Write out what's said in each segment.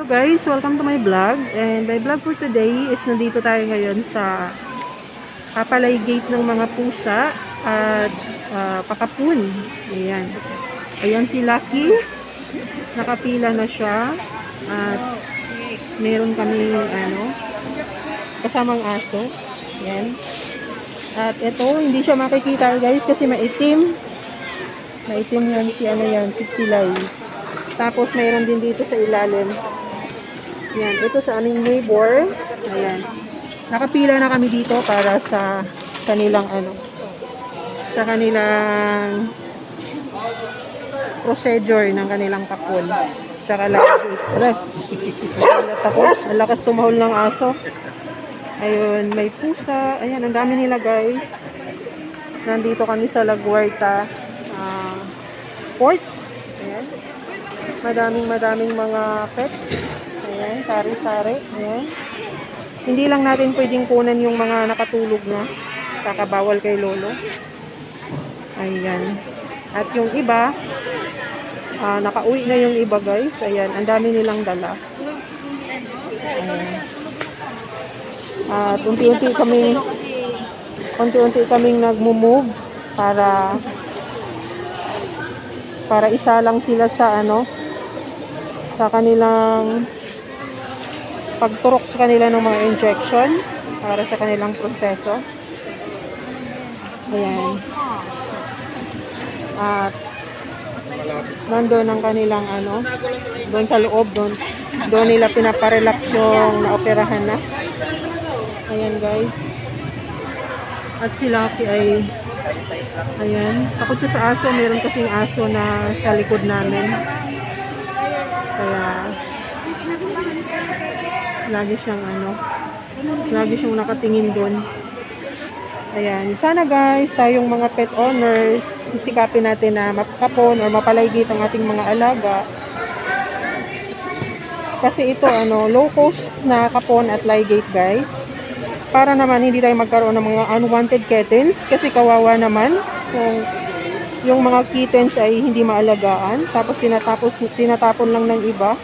Hello guys, welcome to my vlog. And my vlog for today is nandito tayo ngayon sa Kapalay Gate ng mga pusa at ah, Pakapun. Ayan. Ayan si Lucky. Nakapila na siya. At meron kami ano, kasamang aso. Ayan. At ito, hindi siya makikita guys kasi maitim. Maitim yan si ano yan, si Pilay. Tapos mayroon din dito sa ilalim. Yan, ito sa aming neighbor. Ayan. Nakapila na kami dito para sa kanilang ano, sa kanilang procedure ng kanilang kapon. Tsaka. Nagulat ako. Ang lakas tumahol ng aso. Ayun, may pusa. Ayan, ang dami nila guys. Nandito kami sa Laguarta ah, Port. Ayan. Madaming madaming mga pets. Sari-sari. Ayan. Hindi lang natin pwedeng kunan yung mga nakatulog na. Kakabawal kay Lolo. Ayan. At yung iba, ah, nakauwi na yung iba guys. Ayan, ang dami nilang dala. Ayan. At unti-unti kami unti-unti kaming nagmo-move para para isa lang sila sa ano sa kanilang pagturok sa kanila ng mga injection para sa kanilang proseso. Ayan. At nandun ang kanilang ano, doon sa loob doon. Doon nila pinaparelax yung naoperahan na. Ayan guys. At si Lucky ay ayan. Takot siya sa aso. Meron kasing aso na sa likod namin. Kaya lagi siyang ano lagi siyang nakatingin doon. Ayan. Sana guys, tayong mga pet owners, isikapin natin na mapakapon or mapalaygit ang ating mga alaga. Kasi ito, ano, low cost na kapon at ligate guys. Para naman hindi tayo magkaroon ng mga unwanted kittens. Kasi kawawa naman kung yung mga kittens ay hindi maalagaan. Tapos tinatapos, tinatapon lang ng iba.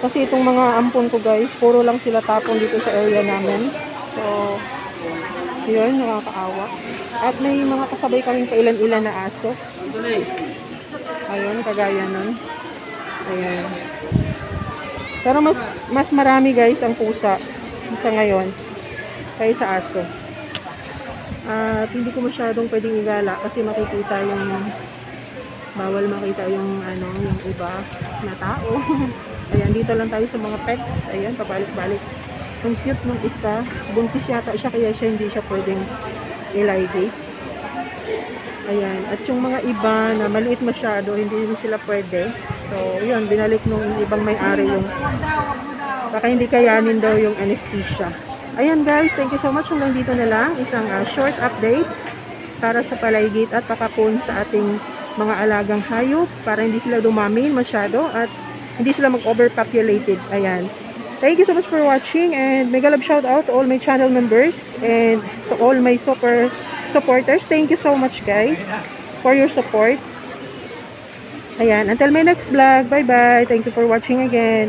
Kasi itong mga ampon ko guys, puro lang sila tapon dito sa area namin. So, yun, nakakaawa. At may mga kasabay kaming pailan-ilan na aso. Ayun, kagaya nun. Ayan. Pero mas mas marami guys ang pusa sa ngayon kaysa aso. At hindi ko masyadong pwedeng igala kasi makikita yung bawal makita yung ano, yung iba na tao. Ayan, dito lang tayo sa mga pets. Ayan, pabalik-balik. Ang cute nung isa. Buntis yata siya kaya siya hindi siya pwedeng iligate. Ayan. At yung mga iba na maliit masyado, hindi rin sila pwede. So, yun, binalik nung ibang may-ari yung baka hindi kayanin daw yung anesthesia. Ayan guys, thank you so much. Hanggang dito na lang. Isang ah, short update para sa palaygit at pakapon sa ating mga alagang hayop para hindi sila dumami masyado at hindi sila mag-overpopulated. Ayan. Thank you so much for watching and mega love shout out to all my channel members and to all my super supporters. Thank you so much guys for your support. Ayan. Until my next vlog. Bye-bye. Thank you for watching again.